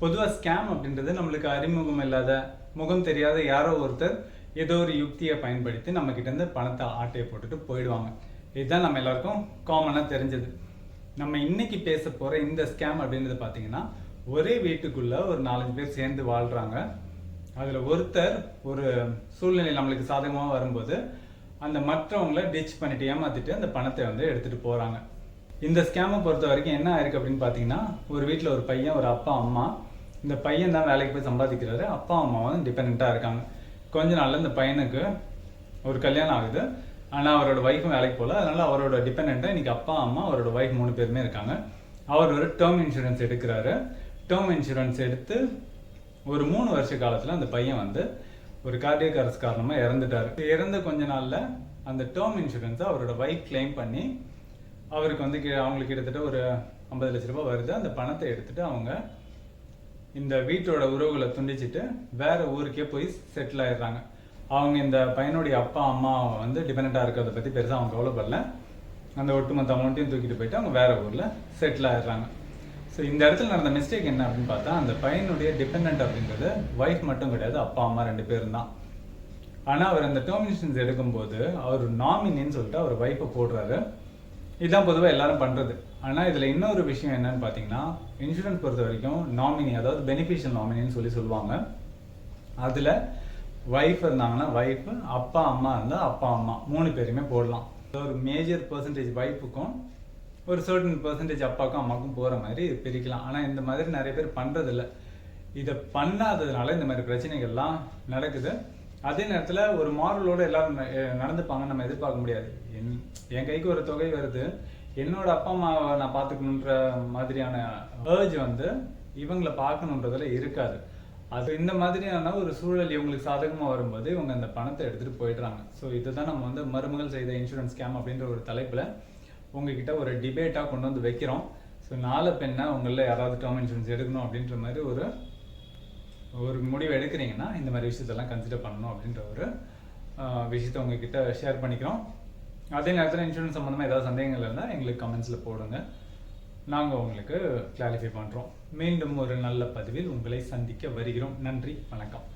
பொதுவாக ஸ்கேம் அப்படின்றது நம்மளுக்கு அறிமுகம் இல்லாத முகம் தெரியாத யாரோ ஒருத்தர் ஏதோ ஒரு யுக்தியை பயன்படுத்தி நம்மக்கிட்டேருந்து பணத்தை ஆட்டையை போட்டுட்டு போயிடுவாங்க. இதுதான் நம்ம எல்லாருக்கும் காமனாக தெரிஞ்சது. நம்ம இன்னைக்கு பேச போகிற இந்த ஸ்கேம் அப்படின்றது பார்த்தீங்கன்னா ஒரே வீட்டுக்குள்ளே ஒரு நாலஞ்சு பேர் சேர்ந்து வாழ்கிறாங்க அதில் ஒருத்தர் ஒரு சூழ்நிலை நம்மளுக்கு சாதகமாக வரும்போது அந்த மற்றவங்கள டிச் பண்ணிட்டு ஏமாத்திட்டு அந்த பணத்தை வந்து எடுத்துகிட்டு போகிறாங்க இந்த ஸ்கேமை பொறுத்த வரைக்கும் என்ன ஆயிருக்கு அப்படின்னு பார்த்தீங்கன்னா ஒரு வீட்டில் ஒரு பையன் ஒரு அப்பா அம்மா இந்த பையன் தான் வேலைக்கு போய் சம்பாதிக்கிறாரு. அப்பா அம்மா வந்து டிபெண்ட்டாக இருக்காங்க. கொஞ்ச நாளில் இந்த பையனுக்கு ஒரு கல்யாணம் ஆகுது. ஆனால் அவரோட ஒய்ஃபும் வேலைக்கு போகல. அதனால அவரோட டிபெண்ட்டாக இன்னைக்கு அப்பா அம்மா அவரோட ஒய்ஃப் மூணு பேருமே இருக்காங்க. அவர் ஒரு டேர்ம் இன்சூரன்ஸ் எடுக்கிறாரு. டேர்ம் இன்சூரன்ஸ் எடுத்து ஒரு மூணு வருஷ காலத்தில் அந்த பையன் வந்து ஒரு கார்டியக் அரசு காரணமாக இறந்துட்டார். இறந்த கொஞ்ச நாளில் அந்த டேர்ம் இன்சூரன்ஸை அவரோட ஒய்ஃப் கிளைம் பண்ணி அவருக்கு வந்து அவங்களுக்கு கிட்டத்தட்ட ஒரு ஐம்பது லட்ச ரூபாய் வருது. அந்த பணத்தை எடுத்துட்டு அவங்க இந்த வீட்டோட உறவுகளை துண்டிச்சிட்டு வேற ஊருக்கே போய் செட்டில் ஆயிடுறாங்க. அவங்க இந்த பையனுடைய அப்பா அம்மா வந்து டிபெண்ட்டாக இருக்கிறத பற்றி பெருசாக அவங்க கவலைப்படல. அந்த ஒட்டுமொத்த அமௌண்ட்டையும் தூக்கிட்டு போயிட்டு அவங்க வேற ஊரில் செட்டில் ஆயிடுறாங்க. ஸோ இந்த இடத்துல நடந்த மிஸ்டேக் என்ன அப்படின்னு பார்த்தா அந்த பையனுடைய டிபெண்ட் அப்படின்றது ஒய்ஃப் மட்டும் கிடையாது அப்பா அம்மா ரெண்டு பேரும் தான். ஆனால் அவர் அந்த டெர்மினேஷன்ஸ் எடுக்கும்போது அவர் நாமினின்னு சொல்லிட்டு அவர் ஒய்ஃபை போடுறாரு. இதுதான் பொதுவாக எல்லாரும் பண்ணுறது ஆனால் இதில் இன்னொரு விஷயம் என்னன்னு பார்த்தீங்கன்னா இன்சூரன்ஸ் பொறுத்த வரைக்கும் நாமினி அதாவது பெனிஃபிஷியல் நாமினின்னு சொல்லி சொல்லுவாங்க. அதில் ஒய்ஃப் இருந்தாங்கன்னா ஒய்ஃபு அப்பா அம்மா இருந்தால் அப்பா அம்மா. மூணு பேருமே போடலாம். ஒரு மேஜர் பர்சன்டேஜ் ஒய்ஃபுக்கும் ஒரு சர்டன் பர்சன்டேஜ் அப்பாவுக்கும் அம்மாவுக்கும் போகிற மாதிரி பிரிக்கலாம். ஆனால் இந்த மாதிரி நிறைய பேர் பண்ணுறதில்ல இதை பண்ணாததுனால இந்த மாதிரி பிரச்சனைகள்லாம் நடக்குது. அதே நேரத்தில் ஒரு மாரலோட எல்லாரும் நடந்துப்பாங்க நம்ம எதிர்பார்க்க முடியாது. என் என் கைக்கு ஒரு தொகை வருது. என்னோட அப்பா அம்மாவை நான் பார்த்துக்கணுன்ற மாதிரியான ஏர்ஜ் வந்து இவங்களை பார்க்கணுன்றதுல இருக்காது. அது இந்த மாதிரியான ஒரு சூழல் இவங்களுக்கு சாதகமாக வரும்போது இவங்க அந்த பணத்தை எடுத்துகிட்டு போயிடுறாங்க. ஸோ இதுதான் நம்ம வந்து மருமகள் செய்த இன்சூரன்ஸ் ஸ்கேம் அப்படின்ற ஒரு தலைப்பில் உங்ககிட்ட ஒரு டிபேட்டாக கொண்டு வந்து வைக்கிறோம். ஸோ நாலு பெண்ணை உங்களில் யாராவது டேர்ம் இன்சூரன்ஸ் எடுக்கணும் அப்படின்ற மாதிரி ஒரு ஒரு முடிவு எடுக்கிறீங்கன்னா இந்த மாதிரி விஷயத்தெல்லாம் கன்சிடர் பண்ணணும் அப்படின்ற ஒரு விஷயத்தை உங்ககிட்ட ஷேர் பண்ணிக்கிறோம். அதே நேரத்தில் இன்சூரன்ஸ் சம்மந்தமாக ஏதாவது சந்தேகங்கள் இருந்தால் எங்களுக்கு கமெண்ட்ஸில் போடுங்க. நாங்கள் உங்களுக்கு கிளாரிஃபை பண்ணுறோம் மீண்டும் ஒரு நல்ல பதிவில் உங்களை சந்திக்க வருகிறோம். நன்றி. வணக்கம்.